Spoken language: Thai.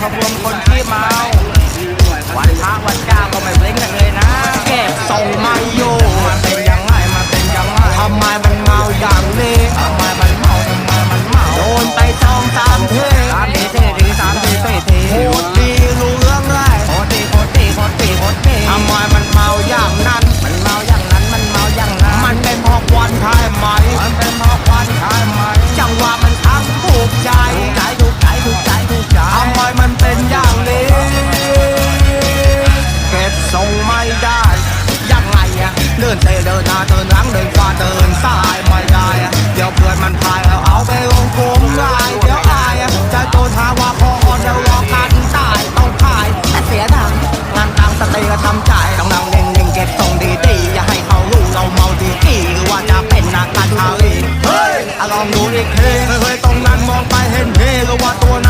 ขบวมคนที่เมา วันพระวันเจ้าก็ไม่เบลงกันเลยนะ เก็บส่งมาอยู่ องดูอีกเทเคยต้องนั่งมองไปเห็นเพลว่าตัวนั้น